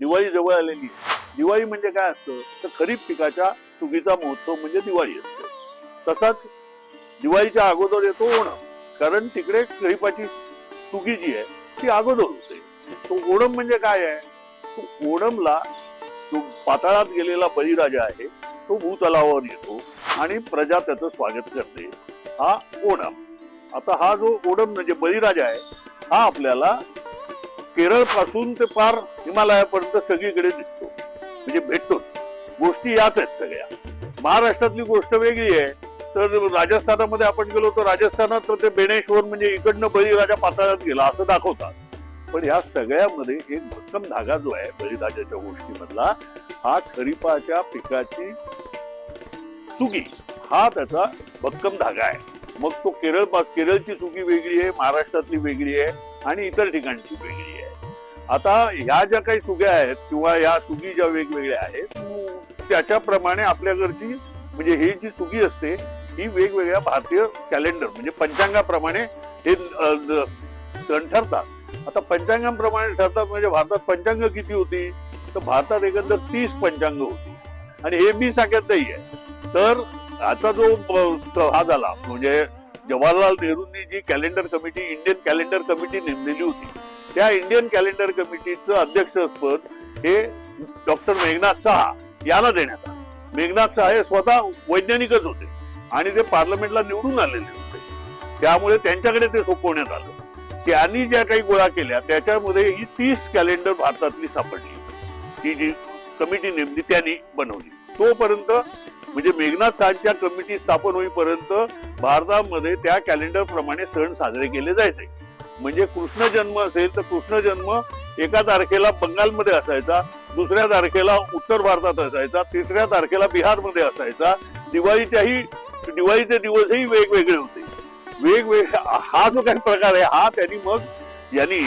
दिवाळी जवळ आलेली आहे. दिवाळी म्हणजे काय असतं? तर खरीप पिकाच्या सुगीचा महोत्सव म्हणजे दिवाळी असते. तसाच दिवाळीच्या अगोदर येतो ओणम. कारण तिकडे खरीपाची सुगी जी आहे ती अगोदर होते. तो ओणम म्हणजे काय आहे? तो ओणमला जो पाताळात गेलेला बळीराजा आहे तो भूतलावर येतो आणि प्रजा त्याचं स्वागत करते. हा ओणम. आता हा जो ओणम म्हणजे बळीराजा आहे हा आपल्याला केरळपासून ते पार हिमालयापर्यंत सगळीकडे दिसतो. म्हणजे भेटतोच. गोष्टी याच आहेत सगळ्या. महाराष्ट्रातली गोष्ट वेगळी आहे. तर राजस्थानामध्ये आपण गेलो तर राजस्थानात तर ते बेणेश्वर म्हणजे इकडनं बळीराजा पाताळात गेला असं दाखवतात. पण ह्या सगळ्यामध्ये एक भक्कम धागा जो आहे बळीराजाच्या गोष्टीमधला हा खरीपाच्या पिकाची सुगी हा त्याचा भक्कम धागा आहे. मग तो केरळ पास केरळची सुगी वेगळी आहे महाराष्ट्रातली वेगळी आहे. आणि इतर ठिकाणची वेगळी आहे. आता ह्या ज्या काही सुग्या आहेत किंवा या सुगी ज्या वेगवेगळ्या आहेत त्याच्याप्रमाणे आपल्याकडची म्हणजे ही जी सुगी असते ही वेगवेगळ्या भारतीय कॅलेंडर म्हणजे पंचांगाप्रमाणे हे सण ठरतात. आता पंचांगाप्रमाणे ठरतात म्हणजे भारतात पंचांग किती होती? तर भारतात एकंदर तीस पंचांग होती. आणि हे मी सांगत आहे तर आता जो हा झाला म्हणजे जवाहरलाल नेहरूंनी जी calendar committee Indian calendar committee नेमलेली होती त्या इंडियन कॅलेंडर कमिटीचं अध्यक्षपद हे डॉक्टर मेघनाथ शहा यांना देण्यात आलं. मेघनाथ शहा हे स्वतः वैज्ञानिकच होते आणि ते पार्लमेंटला निवडून आलेले होते. त्यामुळे त्यांच्याकडे ते सोपवण्यात आलं. त्यांनी ज्या काही गोळा केल्या त्याच्यामध्ये ही तीस कॅलेंडर भारतातली सापडली ती जी कमिटी नेमली त्यांनी बनवली. तोपर्यंत म्हणजे मेघनाथ सांच्या कमिटी स्थापन होईपर्यंत भारतामध्ये त्या कॅलेंडर प्रमाणे सण साजरे केले जायचे. म्हणजे कृष्ण जन्म असेल तर कृष्ण जन्म एका तारखेला बंगालमध्ये असायचा दुसऱ्या तारखेला उत्तर भारतात असायचा तिसऱ्या तारखेला बिहारमध्ये असायचा. दिवाळीच्याही दिवाळीचे दिवसही वेगवेगळे होते. वेगवेगळे हा जो काही प्रकार आहे हा त्यांनी मग यांनी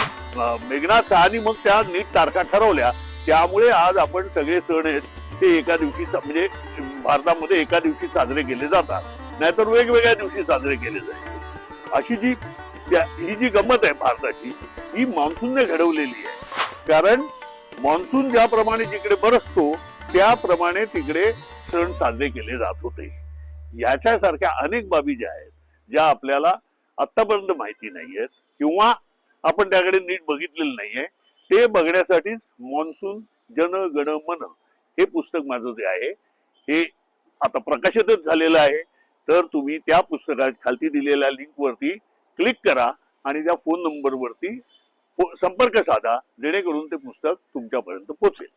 मेघनाथ सहानी मग त्या नीट तारखा ठरवल्या. त्यामुळे आज आपण सगळे सण आहेत ते एका दिवशी म्हणजे भारतामध्ये एका दिवशी साजरे केले जातात. नाहीतर वेगवेगळ्या दिवशी साजरे केले जायचे. अशी जी त्या- ही जी गंमत आहे भारताची ही मान्सूनने घडवलेली आहे. कारण मान्सून ज्याप्रमाणे जिकडे बरसतो त्याप्रमाणे तिकडे सण साजरे केले जात होते. याच्यासारख्या अनेक बाबी ज्या आहेत ज्या आपल्याला आतापर्यंत माहिती नाही आहेत किंवा आपण त्याकडे नीट बघितलेलं नाहीये ते बघण्यासाठीच मान्सून जन गण मन हे पुस्तक माझं जे आहे हे आता प्रकाशितच झालेलं आहे. तर तुम्ही त्या पुस्तकात खालती दिलेल्या लिंकवरती क्लिक करा आणि त्या फोन नंबरवरती फो- संपर्क साधा जेणेकरून ते पुस्तक तुमच्यापर्यंत पोचेल.